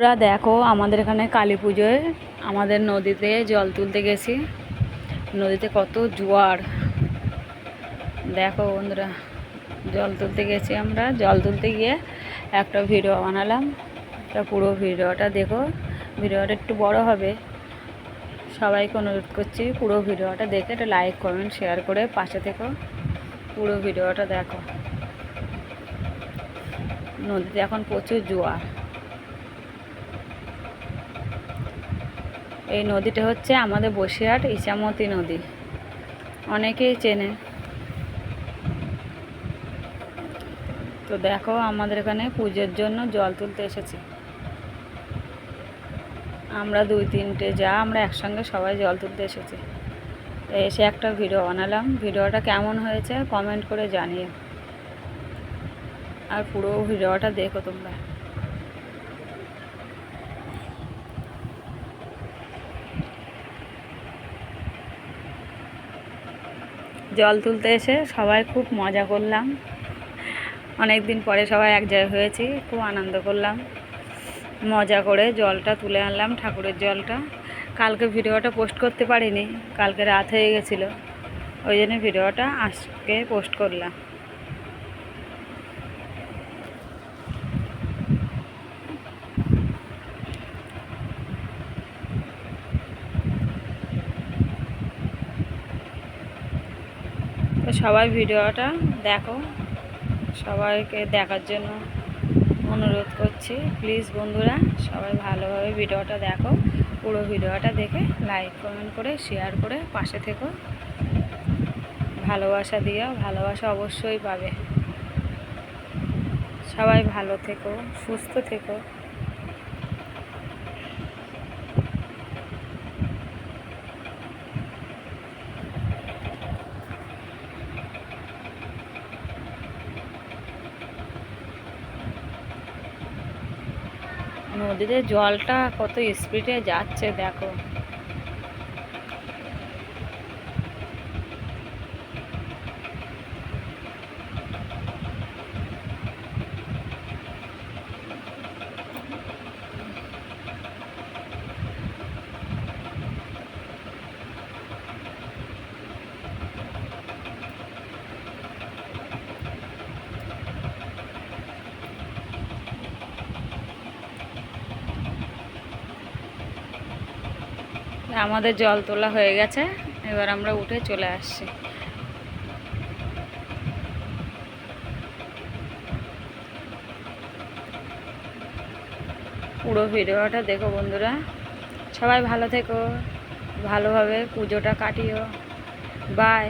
ওরা দেখো আমাদের এখানে কালী পুজোয় আমাদের নদীতে জল তুলতে গেছি। নদীতে কত জোয়ার। দেখো বন্ধুরা, জল তুলতে গেছি আমরা। জল তুলতে গিয়ে একটা ভিডিও বানালাম। তা পুরো ভিডিওটা দেখো। ভিডিওটা একটু বড় হবে। সবাইকে অনুরোধ করছি পুরো ভিডিওটা দেখে একটা লাইক কমেন্ট শেয়ার করে পাশে থেকো। পুরো ভিডিওটা দেখো। নদীতে এখন প্রচুর জোয়ার। এই নদীটা হচ্ছে আমাদের বসিরহাট ইসামতি নদী। অনেকেই চেনে। তো দেখো আমাদের এখানে পুজোর জন্য জল তুলতে এসেছি। আমরা দুই তিনটে যা আমরা একসঙ্গে সবাই জল তুলতে এসেছি। এসে একটা ভিডিও বানালাম। ভিডিওটা কেমন হয়েছে কমেন্ট করে জানিও। আর পুরো ভিডিওটা দেখো তোমরা। জল তুলতে এসে সবাই খুব মজা করলাম। অনেক দিন পরে সবাই এক জায়গায় হয়েছি, খুব আনন্দ করলাম। মজা করে জলটা তুলে আনলাম, ঠাকুরের জলটা। কালকে ভিডিওটা পোস্ট করতে পারিনি, কালকে রাত হয়ে গেছিল। ওই জন্য ভিডিওটা আজকে পোস্ট করলাম। তো সবাই ভিডিওটা দেখো। সবাইকে দেখার জন্য অনুরোধ করছি। প্লিজ বন্ধুরা, সবাই ভালোভাবে ভিডিওটা দেখো। পুরো ভিডিওটা দেখে লাইক, কমেন্ট করে, শেয়ার করে পাশে থেকো। ভালোবাসা দিও, ভালোবাসা অবশ্যই পাবে। সবাই ভালো থেকো, সুস্থ থেকো। নদীতে জলটা কত স্পিডে যাচ্ছে দেখো। আমাদের জল তোলা হয়ে গেছে। এবার আমরা উঠে চলে আসছি। পুরো ভিডিওটা দেখো বন্ধুরা। সবাই ভালো থেকো, ভালোভাবে পুজোটা কাটিও। বাই